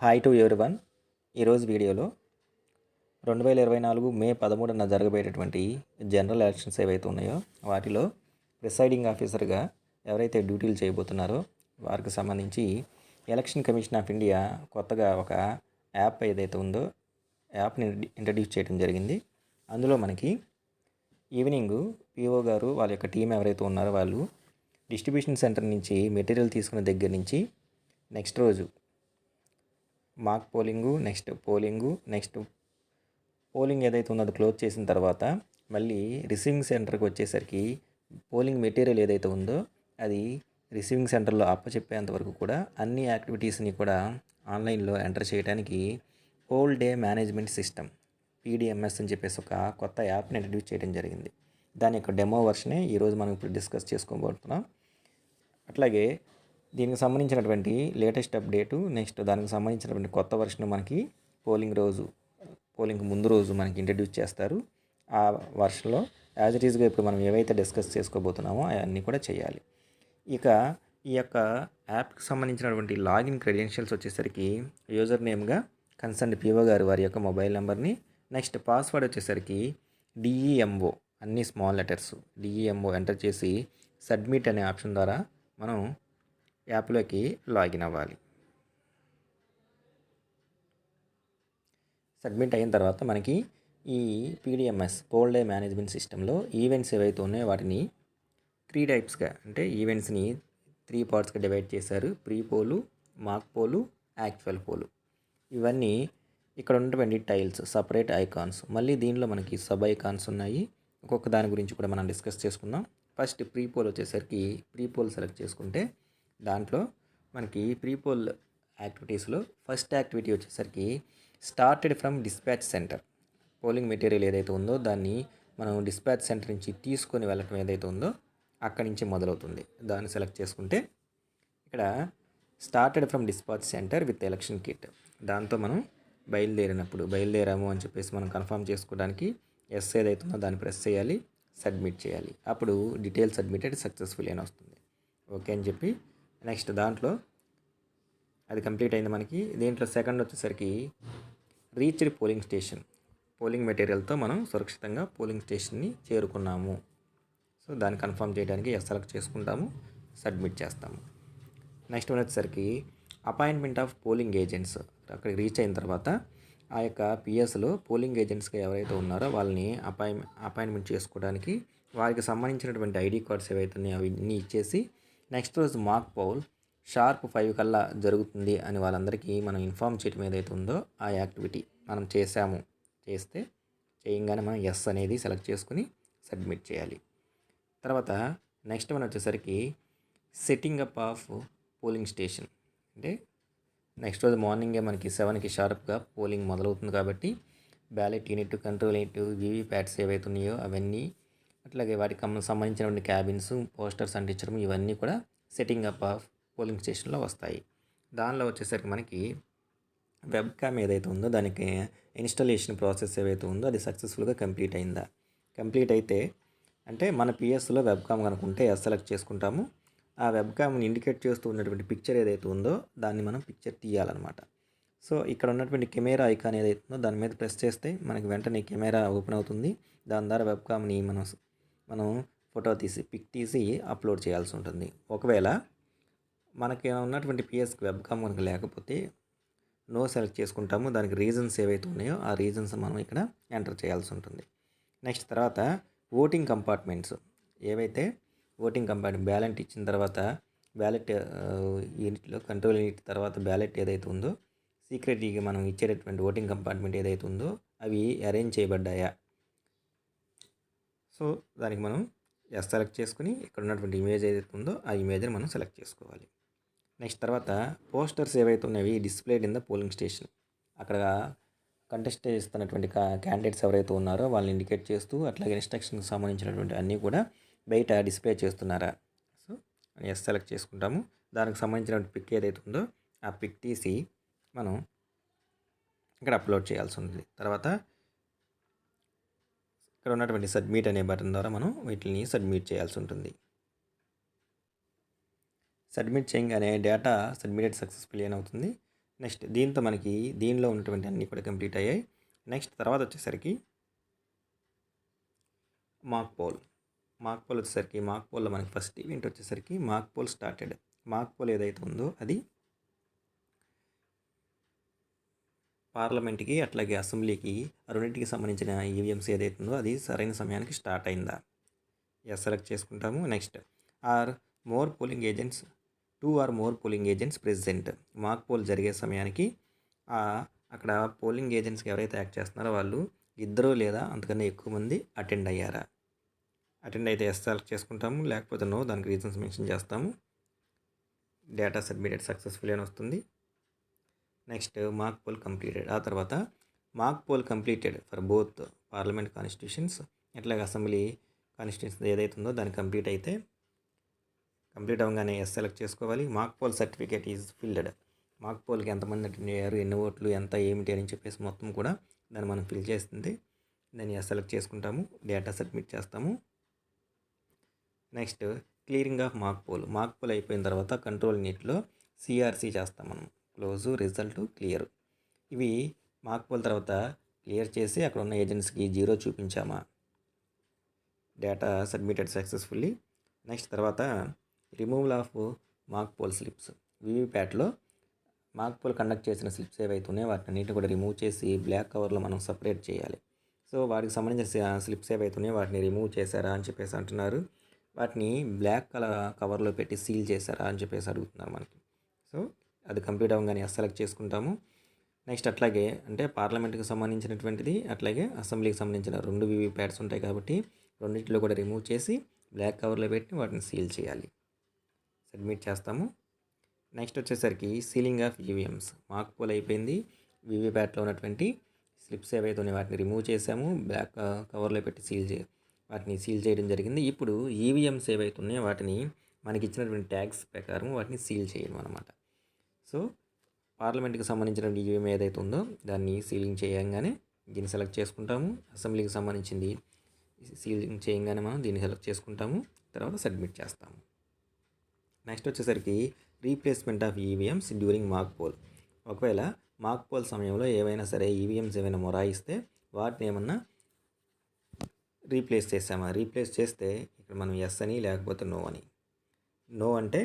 Hi to ఎవరి one ఈరోజు వీడియోలో రెండు వేల ఇరవై నాలుగు మే పదమూడున జరగబోయేటటువంటి జనరల్ ఎలక్షన్స్ ఏవైతే ఉన్నాయో వాటిలో ప్రిసైడింగ్ ఆఫీసర్గా ఎవరైతే డ్యూటీలు చేయబోతున్నారో వారికి సంబంధించి ఎలక్షన్ కమిషన్ ఆఫ్ ఇండియా కొత్తగా ఒక యాప్ ఏదైతే ఉందో యాప్ని ఇంట్రడ్యూస్ చేయడం జరిగింది. అందులో మనకి ఈవినింగ్ పిఓ గారు వాళ్ళ యొక్క టీం ఎవరైతే ఉన్నారో వాళ్ళు డిస్ట్రిబ్యూషన్ సెంటర్ నుంచి మెటీరియల్ తీసుకున్న దగ్గర నుంచి నెక్స్ట్ రోజు mock polling next polling next polling ఏదైతే ఉందో అది క్లోజ్ చేసిన తర్వాత మళ్ళీ రిసీవింగ్ సెంటర్కి వచ్చేసరికి పోలింగ్ మెటీరియల్ ఏదైతే ఉందో అది రిసీవింగ్ సెంటర్లో అప్పచెప్పేంత వరకు కూడా అన్ని యాక్టివిటీస్ని కూడా ఆన్లైన్లో ఎంటర్ చేయడానికి poll day management system PDMS అని చెప్పేసి ఒక కొత్త యాప్ని ఇంట్రడ్యూస్ చేయడం జరిగింది. దాని యొక్క డెమో వర్షనే ఈరోజు మనం ఇప్పుడు డిస్కస్ చేసుకోబోతున్నాం. అట్లాగే దీనికి సంబంధించినటువంటి లేటెస్ట్ అప్డేటు నెక్స్ట్ దానికి సంబంధించినటువంటి కొత్త వర్షన్ మనకి పోలింగ్ రోజు పోలింగ్ ముందు రోజు మనకి ఇంట్రడ్యూస్ చేస్తారు. ఆ వర్షన్లో యాజ్ ఇట్ ఈస్గా ఇప్పుడు మనం ఏవైతే డిస్కస్ చేసుకోబోతున్నామో అవన్నీ కూడా చేయాలి. ఇక ఈ యొక్క యాప్కి సంబంధించినటువంటి లాగిన్ క్రెడెన్షియల్స్ వచ్చేసరికి యూజర్ నేమ్గా కన్సర్న్ పిఓ గారు వారి యొక్క మొబైల్ నెంబర్ని నెక్స్ట్ పాస్వర్డ్ వచ్చేసరికి డిఈఎంఓ అన్ని స్మాల్ లెటర్స్ డిఈఎంఓ ఎంటర్ చేసి సబ్మిట్ అనే ఆప్షన్ ద్వారా మనం యాప్లోకి లాగిన్ అవ్వాలి. సబ్మిట్ అయిన తర్వాత మనకి ఈ పీడిఎంఎస్ పోల్ డే మేనేజ్మెంట్ సిస్టంలో ఈవెంట్స్ ఏవైతే ఉన్నాయో వాటిని త్రీ టైప్స్గా అంటే ఈవెంట్స్ని త్రీ పార్ట్స్గా డివైడ్ చేశారు. Pre poll mock poll actual poll. ఇవన్నీ ఇక్కడ ఉన్నటువంటి టైల్స్ సపరేట్ ఐకాన్స్. మళ్ళీ దీనిలో మనకి సబ్ ఐకాన్స్ ఉన్నాయి. ఒక్కొక్క దాని గురించి కూడా మనం డిస్కస్ చేసుకుందాం. ఫస్ట్ ప్రీ పోల్ వచ్చేసరికి ప్రీ పోల్ సెలెక్ట్ చేసుకుంటే దాంట్లో మనకి ప్రీపోల్ యాక్టివిటీస్లో ఫస్ట్ యాక్టివిటీ వచ్చేసరికి started from dispatch centre polling material ఏదైతే ఉందో దాన్ని మనం డిస్పాచ్ సెంటర్ నుంచి తీసుకొని వెళ్ళటం ఏదైతే ఉందో అక్కడి నుంచి మొదలవుతుంది. దాన్ని సెలెక్ట్ చేసుకుంటే ఇక్కడ started from dispatch centre with election kit దాంతో మనం బయలుదేరినప్పుడు బయలుదేరాము అని చెప్పేసి మనం కన్ఫర్మ్ చేసుకోవడానికి ఎస్ ఏదైతే ఉందో దాన్ని ప్రెస్ చేయాలి సబ్మిట్ చేయాలి. అప్పుడు డీటెయిల్ సబ్మిటెడ్ సక్సెస్ఫుల్ అని వస్తుంది. ఓకే అని చెప్పి నెక్స్ట్ దాంట్లో అది కంప్లీట్ అయింది మనకి. దీంట్లో సెకండ్ వచ్చేసరికి రీచ్డ్ పోలింగ్ స్టేషన్. పోలింగ్ మెటీరియల్తో మనం సురక్షితంగా పోలింగ్ స్టేషన్ని చేరుకున్నాము. సో దాన్ని కన్ఫర్మ్ చేయడానికి ఎస్ సెలెక్ట్ చేసుకుంటాము సబ్మిట్ చేస్తాము. నెక్స్ట్ వన్ వచ్చేసరికి అపాయింట్మెంట్ ఆఫ్ పోలింగ్ ఏజెంట్స్. అక్కడికి రీచ్ అయిన తర్వాత ఆ యొక్క పిఎస్లో పోలింగ్ ఏజెంట్స్గా ఎవరైతే ఉన్నారో వాళ్ళని అపాయింట్ అపాయింట్మెంట్ చేసుకోవడానికి వారికి సంబంధించినటువంటి ఐడి కార్డ్స్ ఏవైతే ఉన్నాయో అవన్నీ ఇచ్చేసి నెక్స్ట్ రోజు మాక్ పౌల్ షార్ప్ ఫైవ్ కల్లా జరుగుతుంది అని వాళ్ళందరికీ మనం ఇన్ఫామ్ చేయటం ఏదైతే ఉందో ఆ యాక్టివిటీ మనం చేసాము చేస్తే చేయంగానే మనం ఎస్ అనేది సెలెక్ట్ చేసుకుని సబ్మిట్ చేయాలి. తర్వాత నెక్స్ట్ మనం వచ్చేసరికి setting up of polling station. అంటే నెక్స్ట్ రోజు మార్నింగే మనకి సెవెన్కి షార్ప్గా పోలింగ్ మొదలవుతుంది కాబట్టి ballot unit control unit VV pads ఏవైతే ఉన్నాయో అవన్నీ అట్లాగే వాటికి సంబంధించినటువంటి క్యాబిన్స్ పోస్టర్స్ అంటించడం ఇవన్నీ కూడా సెట్టింగ్ అప్ ఆఫ్ పోలింగ్ స్టేషన్లో వస్తాయి. దానిలో వచ్చేసరికి మనకి వెబ్ క్యామ్ ఏదైతే ఉందో దానికి ఇన్స్టాలేషన్ ప్రాసెస్ ఏవైతే ఉందో అది సక్సెస్ఫుల్గా కంప్లీట్ అయిందా? కంప్లీట్ అయితే అంటే మన పిఎస్లో వెబ్ క్యామ్ కనుకుంటే ఎస్ సెలెక్ట్ చేసుకుంటాము. ఆ వెబ్ క్యామ్ని ఇండికేట్ చేస్తూ ఉన్నటువంటి పిక్చర్ ఏదైతే ఉందో దాన్ని మనం పిక్చర్ తీయాలన్నమాట. సో ఇక్కడ ఉన్నటువంటి కెమెరా ఐకాన్ ఏదైతే ఉందో దాని మీద ప్రెస్ చేస్తే మనకి వెంటనే కెమెరా ఓపెన్ అవుతుంది. దాని ద్వారా వెబ్ క్యామ్ని మనం మనం ఫోటో తీసి పిక్ తీసి అప్లోడ్ చేయాల్సి ఉంటుంది. ఒకవేళ మనకి ఉన్నటువంటి పిఎస్కి వెబ్ కామ్ కనుక లేకపోతే నో సెలెక్ట్ చేసుకుంటాము. దానికి రీజన్స్ ఏవైతే ఉన్నాయో ఆ రీజన్స్ మనం ఇక్కడ ఎంటర్ చేయాల్సి ఉంటుంది. నెక్స్ట్ తర్వాత ఓటింగ్ కంపార్ట్మెంట్స్ ఏవైతే ఓటింగ్ కంపార్ట్మెంట్ బ్యాలెట్ ఇచ్చిన తర్వాత బ్యాలెట్ యూనిట్లో కంట్రోల్ యూనిట్ తర్వాత బ్యాలెట్ ఏదైతే ఉందో సీక్రెట్గా మనం ఇచ్చేటటువంటి ఓటింగ్ కంపార్ట్మెంట్ ఏదైతే ఉందో అవి అరేంజ్ చేయబడ్డాయా? సో దానికి మనం ఎస్ సెలెక్ట్ చేసుకుని ఇక్కడ ఉన్నటువంటి ఇమేజ్ ఏదైతే ఉందో ఆ ఇమేజ్ని మనం సెలెక్ట్ చేసుకోవాలి. నెక్స్ట్ తర్వాత పోస్టర్స్ ఏవైతే ఉన్నాయో displayed in the polling station అక్కడ కంటెస్ట్ చేస్తున్నటువంటి క్యాండిడేట్స్ ఎవరైతే ఉన్నారో వాళ్ళని ఇండికేట్ చేస్తూ అట్లాగే ఇన్స్ట్రక్షన్కి సంబంధించినటువంటి అన్నీ కూడా బయట డిస్ప్లే చేస్తున్నారా. సో ఎస్ సెలెక్ట్ చేసుకుంటాము. దానికి సంబంధించినటువంటి పిక్ ఏదైతే ఉందో ఆ పిక్ తీసి మనం ఇక్కడ అప్లోడ్ చేయాల్సి ఉంటుంది. తర్వాత ఇక్కడ ఉన్నటువంటి సబ్మిట్ అనే బటన్ ద్వారా మనం వీటిని సబ్మిట్ చేయాల్సి ఉంటుంది. సబ్మిట్ చేయగానే డేటా సబ్మిటెడ్ సక్సెస్ఫుల్ అని అవుతుంది. నెక్స్ట్ దీంతో మనకి దీనిలో ఉన్నటువంటి అన్నీ కూడా కంప్లీట్ అయ్యాయి. నెక్స్ట్ తర్వాత వచ్చేసరికి మాక్ పోల్. మాక్ పోల్ వచ్చేసరికి మాక్ పోల్లో మనకి ఫస్ట్ ఈవెంట్ వచ్చేసరికి mock poll started. Mock poll ఏదైతే ఉందో అది పార్లమెంట్కి అట్లాగే అసెంబ్లీకి రెండింటికి సంబంధించిన ఈవీఎంస్ ఏదైతే ఉందో అది సరైన సమయానికి స్టార్ట్ అయిందా? ఎస్ సెలెక్ట్ చేసుకుంటాము. Next or more polling agents two or more polling agents president mock poll జరిగే సమయానికి ఆ అక్కడ పోలింగ్ ఏజెంట్స్కి ఎవరైతే యాక్ట్ చేస్తున్నారో వాళ్ళు ఇద్దరు లేదా అంతకన్నా ఎక్కువ మంది అటెండ్ అయ్యారా? అటెండ్ అయితే ఎస్ సెలెక్ట్ చేసుకుంటాము. లేకపోతే నో దానికి రీజన్స్ మెన్షన్ చేస్తాము. డేటా సబ్మిటెడ్ సక్సెస్ఫుల్ అని వస్తుంది. Next mock poll completed. ఆ తర్వాత mock poll completed for both parliament constitutions. ఎట్లాగ అసెంబ్లీ కాన్స్టిట్యూషన్ ఏదైతే ఉందో దాన్ని కంప్లీట్ అయితే కంప్లీట్ అవ్వగానే ఎస్ సెలెక్ట్ చేసుకోవాలి. Mock poll certificate is filled. Mock పోల్కి ఎంతమంది అటెండ్ అయ్యారు ఎన్ని ఓట్లు ఎంత ఏమిటి అని చెప్పేసి మొత్తం కూడా దాన్ని మనం ఫిల్ చేస్తుంది. దాన్ని ఎస్ సెలెక్ట్ చేసుకుంటాము డేటా సబ్మిట్ చేస్తాము. Next clearing of mock poll. Mock poll అయిపోయిన తర్వాత కంట్రోల్ నీట్లో సిఆర్సీ చేస్తాం మనం. Close result clear. ఇవి మాక్పోల్ తర్వాత క్లియర్ చేసి అక్కడ ఉన్న ఏజెంట్స్కి zero చూపించామా. Data submitted successfully. Next తర్వాత removal of mock poll slips. వివిప్యాట్లో mock poll conduct చేసిన స్లిప్స్ ఏవైతే ఉన్నాయో వాటిని అన్నింటిని కూడా రిమూవ్ చేసి బ్లాక్ కవర్లో మనం సపరేట్ చేయాలి. సో వాటికి సంబంధించిన స్లిప్స్ ఏవైతే ఉన్నాయో వాటిని రిమూవ్ చేశారా అని చెప్పేసి అంటున్నారు. వాటిని బ్లాక్ కలర్ కవర్లో పెట్టి సీల్ చేశారా అని చెప్పేసి అడుగుతున్నారు మనకి. సో అది కంప్లీట్ అవ్వగానే సెలెక్ట్ చేసుకుంటాము. నెక్స్ట్ అట్లాగే అంటే పార్లమెంట్కి సంబంధించినటువంటిది అట్లాగే అసెంబ్లీకి సంబంధించిన రెండు వివి ప్యాడ్స్ ఉంటాయి కాబట్టి రెండింటిలో కూడా రిమూవ్ చేసి బ్లాక్ కవర్లో పెట్టి వాటిని సీల్ చేయాలి. సబ్మిట్ చేస్తాము. నెక్స్ట్ వచ్చేసరికి sealing of EVMs mock poll అయిపోయింది. వీవీప్యాట్లో ఉన్నటువంటి స్లిప్స్ ఏవైతే ఉన్నాయో వాటిని రిమూవ్ చేసాము. బ్లాక్ కవర్లో పెట్టి సీల్ చే వాటిని సీల్ చేయడం జరిగింది. ఇప్పుడు ఈవీఎంస్ ఏవైతే ఉన్నాయో వాటిని మనకి ఇచ్చినటువంటి ట్యాగ్స్ ప్రకారం వాటిని సీల్ చేయడం అనమాట సో పార్లమెంట్కి సంబంధించిన ఈవీఎం ఏదైతే ఉందో దాన్ని సీలింగ్ చేయంగానే దీన్ని సెలెక్ట్ చేసుకుంటాము. అసెంబ్లీకి సంబంధించింది సీలింగ్ చేయంగానే మనం దీన్ని సెలెక్ట్ చేసుకుంటాము. తర్వాత సబ్మిట్ చేస్తాము. నెక్స్ట్ వచ్చేసరికి replacement of EVMs during mock poll. ఒకవేళ మాక్ పోల్ సమయంలో ఏవైనా సరే ఈవీఎంస్ ఏమైనా మొరాయిస్తే వాటిని ఏమన్నా రీప్లేస్ చేసామా? రీప్లేస్ చేస్తే ఇక్కడ మనం ఎస్ అని లేకపోతే నో అని. నో అంటే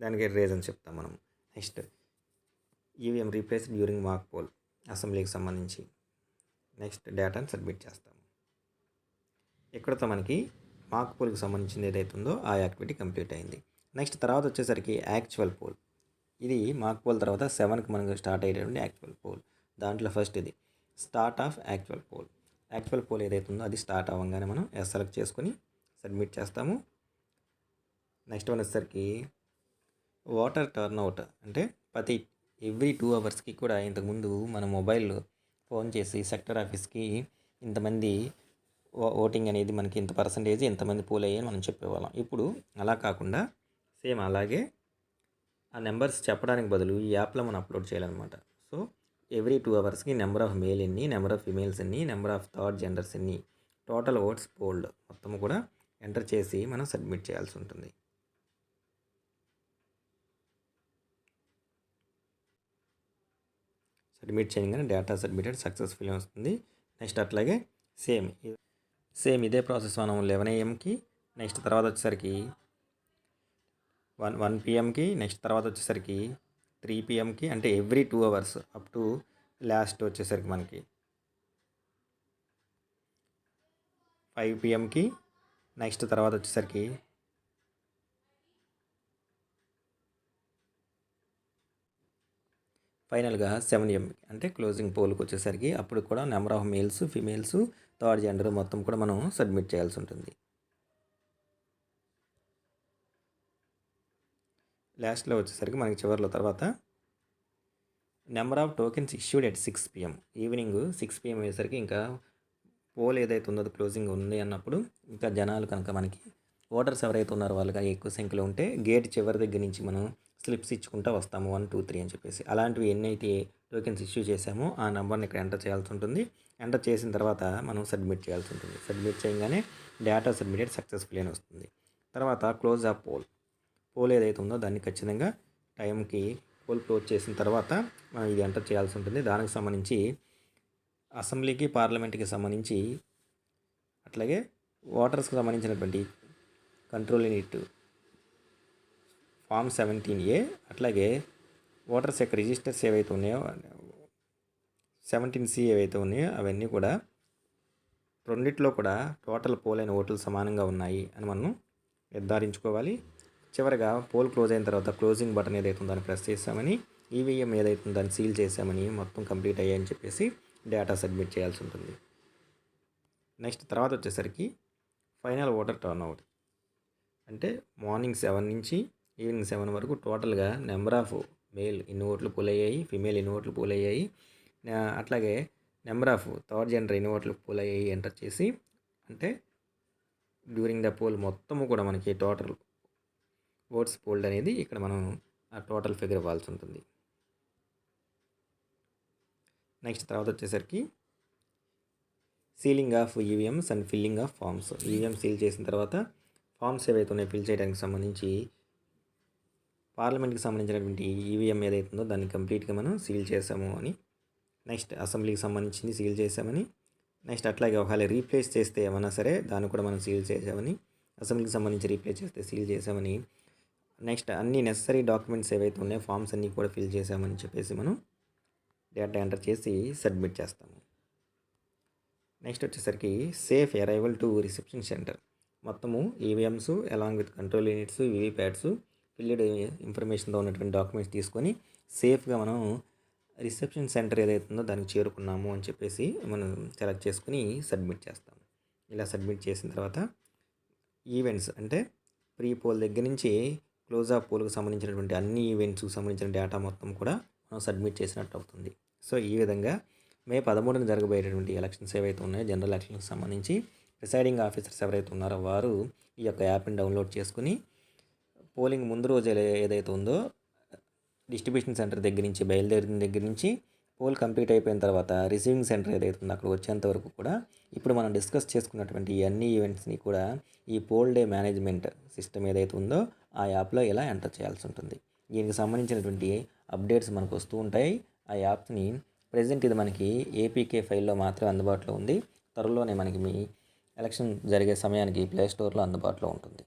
దానికి రీజన్ చెప్తాం మనం. Next EVM replace during mock poll అసెంబ్లీకి సంబంధించి. నెక్స్ట్ డేటాని సబ్మిట్ చేస్తాము ఇక్కడతో మనకి మాక్ పోల్కి సంబంధించింది ఏదైతే ఉందో ఆ యాక్టివిటీ కంప్లీట్ అయింది. నెక్స్ట్ తర్వాత వచ్చేసరికి యాక్చువల్ పోల్ ఇది మాక్ పోల్ తర్వాత సెవెన్కి మనకు స్టార్ట్ అయ్యేటువంటి యాక్చువల్ పోల్ దాంట్లో ఫస్ట్ ఇది start of actual poll actual poll ఏదైతే ఉందో అది స్టార్ట్ అవ్వగానే మనం ఎస్ సెలెక్ట్ చేసుకొని సబ్మిట్ చేస్తాము. నెక్స్ట్ వన్ వచ్చేసరికి వాటర్ టర్న్ అవుట్ అంటే ప్రతి ఎవ్రీ టూ అవర్స్కి కూడా ఇంతకుముందు మన మొబైల్ ఫోన్ చేసి సెక్టర్ ఆఫీస్కి ఇంతమంది ఓ- ఓటింగ్ అనేది మనకి ఇంత పర్సంటేజ్ ఎంతమంది పూల్ అయ్యాయని మనం చెప్పేవాళ్ళం. ఇప్పుడు అలా కాకుండా సేమ్ అలాగే ఆ నెంబర్స్ చెప్పడానికి బదులు ఈ యాప్లో మనం అప్లోడ్ చేయాలన్నమాట. సో ఎవ్రీ టూ అవర్స్కి నెంబర్ ఆఫ్ మేల్ ఎన్ని నెంబర్ ఆఫ్ ఫిమేల్స్ ఎన్ని నెంబర్ ఆఫ్ థర్డ్ జెండర్స్ ఎన్ని టోటల్ ఓట్స్ పోల్డ్ మొత్తం కూడా ఎంటర్ చేసి మనం సబ్మిట్ చేయాల్సి ఉంటుంది. సబ్మిట్ చేయగానే డేటా సబ్మిటెడ్ సక్సెస్ఫుల్ వస్తుంది. నెక్స్ట్ అట్లాగే సేమ్ సేమ్ ఇదే ప్రాసెస్ మనం లెవెన్ ఏఎంకి నెక్స్ట్ తర్వాత వచ్చేసరికి వన్ వన్ పిఎంకి నెక్స్ట్ తర్వాత వచ్చేసరికి త్రీ పిఎంకి అంటే every two hours up to last వచ్చేసరికి మనకి ఫైవ్ పిఎంకి నెక్స్ట్ తర్వాత వచ్చేసరికి ఫైనల్గా సెవెన్ ఎంపీ అంటే క్లోజింగ్ పోల్కి వచ్చేసరికి అప్పుడు కూడా number of males females third gender మొత్తం కూడా మనం సబ్మిట్ చేయాల్సి ఉంటుంది. లాస్ట్లో వచ్చేసరికి మనకి చివరిలో తర్వాత number of tokens issued at six PM. Evening six PM అయ్యేసరికి ఇంకా పోల్ ఏదైతే ఉందో అది క్లోజింగ్ ఉంది అన్నప్పుడు ఇంకా జనాలు కనుక మనకి ఓటర్స్ ఎవరైతే ఉన్నారో వాళ్ళకి ఎక్కువ సంఖ్యలో ఉంటే గేట్ చివరి దగ్గర నుంచి మనం స్లిప్స్ ఇచ్చుకుంటూ వస్తాము వన్ టూ త్రీ అని చెప్పేసి. అలాంటివి ఎన్నైతే టోకెన్స్ ఇష్యూ చేసామో ఆ నెంబర్ని ఇక్కడ ఎంటర్ చేయాల్సి ఉంటుంది. ఎంటర్ చేసిన తర్వాత మనం సబ్మిట్ చేయాల్సి ఉంటుంది. సబ్మిట్ చేయగానే డేటా సబ్మిటెడ్ సక్సెస్ఫుల్ అని వస్తుంది. తర్వాత క్లోజ్ ఆఫ్ పోల్. పోల్ ఏదైతే ఉందో దాన్ని ఖచ్చితంగా టైంకి పోల్ క్లోజ్ చేసిన తర్వాత మనం ఇది ఎంటర్ చేయాల్సి ఉంటుంది. దానికి సంబంధించి అసెంబ్లీకి పార్లమెంట్కి సంబంధించి అట్లాగే ఓటర్స్కి సంబంధించినటువంటి control unit form seventeen A అట్లాగే ఓటర్స్ యొక్క రిజిస్టర్స్ ఏవైతే ఉన్నాయో సెవెంటీన్ సి ఏవైతే ఉన్నాయో అవన్నీ కూడా రెండిట్లో కూడా టోటల్ పోల్ అయిన ఓట్లు సమానంగా ఉన్నాయి అని మనం నిర్ధారించుకోవాలి. చివరిగా పోల్ క్లోజ్ అయిన తర్వాత క్లోజింగ్ బటన్ ఏదైతే దాన్ని ప్రెస్ చేసామని ఈవీఎం ఏదైతే దాన్ని సీల్ చేసామని మొత్తం కంప్లీట్ అయ్యాయని చెప్పేసి డేటా సబ్మిట్ చేయాల్సి ఉంటుంది. నెక్స్ట్ తర్వాత వచ్చేసరికి ఫైనల్ ఓటర్ టర్న్ అవుట్. అంటే మార్నింగ్ సెవెన్ నుంచి ఈవినింగ్ సెవెన్ వరకు టోటల్గా నెంబర్ ఆఫ్ మేల్ ఎన్ని ఓట్లు పోల్ అయ్యాయి ఫిమేల్ ఎన్ని ఓట్లు పోల్ అయ్యాయి అట్లాగే నెంబర్ ఆఫ్ థర్డ్ జెండర్ ఎన్ని ఓట్లు పోల్ అయ్యాయి ఎంటర్ చేసి అంటే డ్యూరింగ్ ద పోల్ మొత్తము కూడా మనకి టోటల్ ఓట్స్ పోల్డ్ అనేది ఇక్కడ మనం ఆ టోటల్ ఫిగర్ ఇవ్వాల్సి ఉంటుంది. నెక్స్ట్ తర్వాత వచ్చేసరికి sealing of EVMs and filling of forms EVM seal చేసిన తర్వాత ఫామ్స్ ఏవైతే ఉన్నాయో ఫిల్ చేయడానికి సంబంధించి పార్లమెంట్కి సంబంధించినటువంటి ఈవీఎం ఏదైతుందో దాన్ని కంప్లీట్గా మనం సీల్ చేసాము అని నెక్స్ట్ అసెంబ్లీకి సంబంధించింది సీల్ చేసామని నెక్స్ట్ అట్లాగే ఒకవేళ రీప్లేస్ చేస్తే ఏమన్నా సరే దాన్ని కూడా మనం సీల్ చేసామని అసెంబ్లీకి సంబంధించి రీప్లేస్ చేస్తే సీల్ చేసామని నెక్స్ట్ అన్ని నెసరీ డాక్యుమెంట్స్ ఏవైతే ఉన్నాయో ఫామ్స్ అన్నీ కూడా ఫిల్ చేసామని చెప్పేసి మనం డేటా ఎంటర్ చేసి సబ్మిట్ చేస్తాము. నెక్స్ట్ వచ్చేసరికి safe arrival to reception centre మొత్తము EVMs along with control units VVPATs పిల్లడు ఇన్ఫర్మేషన్తో ఉన్నటువంటి డాక్యుమెంట్స్ తీసుకొని సేఫ్గా మనం రిసెప్షన్ సెంటర్ ఏదైతే ఉందో దానికి చేరుకున్నాము అని చెప్పేసి మనం సెలెక్ట్ చేసుకుని సబ్మిట్ చేస్తాము ఇలా సబ్మిట్ చేసిన తర్వాత ఈవెంట్స్ అంటే ప్రీ పోల్ దగ్గర నుంచి క్లోజ్ ఆఫ్ పోల్కి సంబంధించినటువంటి అన్ని ఈవెంట్స్కి సంబంధించిన డేటా మొత్తం కూడా మనం సబ్మిట్ చేసినట్టు అవుతుంది. సో ఈ విధంగా మే పదమూడున జరగబోయేటటువంటి ఎలక్షన్స్ ఏవైతే ఉన్నాయో జనరల్ ఎలక్షన్కి సంబంధించి ప్రిసైడింగ్ ఆఫీసర్స్ ఎవరైతే ఉన్నారో వారు ఈ యొక్క యాప్ని డౌన్లోడ్ చేసుకుని పోలింగ్ ముందు రోజు ఏదైతే ఉందో డిస్ట్రిబ్యూషన్ సెంటర్ దగ్గర నుంచి బయలుదేరిన దగ్గర నుంచి పోల్ కంప్లీట్ అయిపోయిన తర్వాత రిసీవింగ్ సెంటర్ ఏదైతే ఉందో అక్కడ వచ్చేంత వరకు కూడా ఇప్పుడు మనం డిస్కస్ చేసుకున్నటువంటి ఈ అన్ని ఈవెంట్స్ని కూడా ఈ పోల్ డే మేనేజ్మెంట్ సిస్టమ్ ఏదైతే ఉందో ఆ యాప్లో ఇలా ఎంటర్ చేయాల్సి ఉంటుంది. దీనికి సంబంధించినటువంటి అప్డేట్స్ మనకు వస్తూ ఉంటాయి. ఆ యాప్ని ప్రజెంట్ ఇది మనకి ఏపీకే ఫైల్లో మాత్రమే అందుబాటులో ఉంది. త్వరలోనే మనకి మీ ఎలక్షన్ జరిగే సమయానికి ప్లే స్టోర్లో అందుబాటులో ఉంటుంది.